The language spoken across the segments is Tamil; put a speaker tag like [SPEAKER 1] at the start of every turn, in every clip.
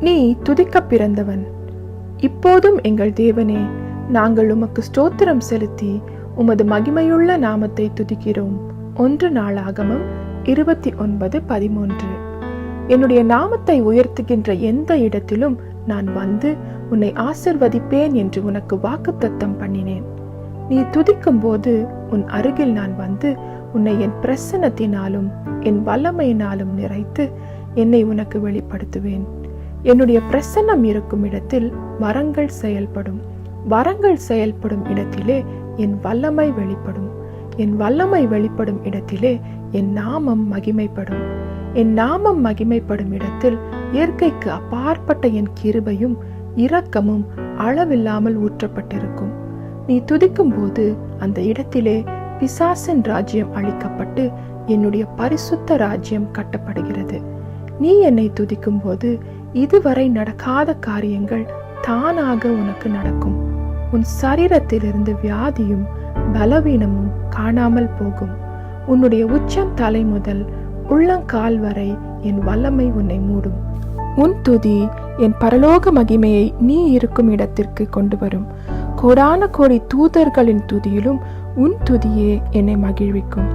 [SPEAKER 1] நீ துதிக்க பிறந்தவன். இப்போதும் எங்கள் தேவனே நாங்கள் உமக்கு ஸ்தோத்திரம் செலுத்தி உமது மகிமையுள்ள நாமத்தை துதிக்கிறோம். ஒன்று நாளாகமம் இருபத்தி ஒன்பது பதிமூன்று. என்னுடைய நாமத்தை உயர்த்துகின்ற எந்த இடத்திலும் நான் வந்து உன்னை ஆசிர்வதிப்பேன் என்று உனக்கு வாக்குத்தத்தம் பண்ணினேன். நீ துதிக்கும் போது உன் அருகில் நான் வந்து உன்னை என் பிரசன்னத்தினாலும் என் வல்லமையினாலும் நிறைத்து என்னை உனக்கு வெளிப்படுத்துவேன். என்னுடைய பிரசன்னம் இருக்கும் இடத்தில் வரங்கள் செயல்படும். வரங்கள் செயல்படும் இடத்திலே என் வல்லமை வெளிப்படும். என் வல்லமை வெளிப்படும் இடத்திலே என் நாமம் மகிமைப்படும். என் நாமம் மகிமைப்படும் இடத்தில் இயற்கைக்கு அப்பாற்பட்ட என் கிருபையும் இரக்கமும் அளவில்லாமல் ஊற்றப்பட்டிருக்கும். நீ துதிக்கும் போது அந்த இடத்திலே பிசாசின் ராஜ்யம் அழிக்கப்பட்டு என்னுடைய பரிசுத்த ராஜ்யம் கட்டப்படுகிறது. நீ என்னை துதிக்கும் போது இதுவரை நடக்காத காரியங்கள் தானாக உனக்கு நடக்கும். உன் சரீரத்திலிருந்து வியாதியும் பலவீனமும் காணாமல் போகும். உன்னுடைய உச்சம் தலை முதல் உள்ளங்கால் வரை என் வல்லமை உன்னை மூடும். உன் துதி என் பரலோக மகிமையை நீ இருக்கும் இடத்திற்கு கொண்டு வரும். கோடான கோடி தூதர்களின் துதியிலும் உன் துதியே என்னை மகிழ்விக்கும்.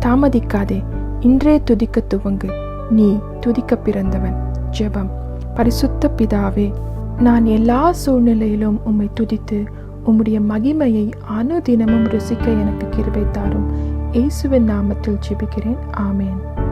[SPEAKER 1] தாமதிக்காதே இன்றே துதிக்க துவங்கு. நீ துதிக்க பிறந்தவன். ஜெபம். பரிசுத்த பிதாவே நான் எல்லா சூழ்நிலையிலும் உம்மை துதித்து உம்முடைய மகிமையை அனுதினமும் ருசிக்க எனக்கு கிருபை தாரும். இயேசுவின் நாமத்தில் ஜெபிக்கிறேன். ஆமேன்.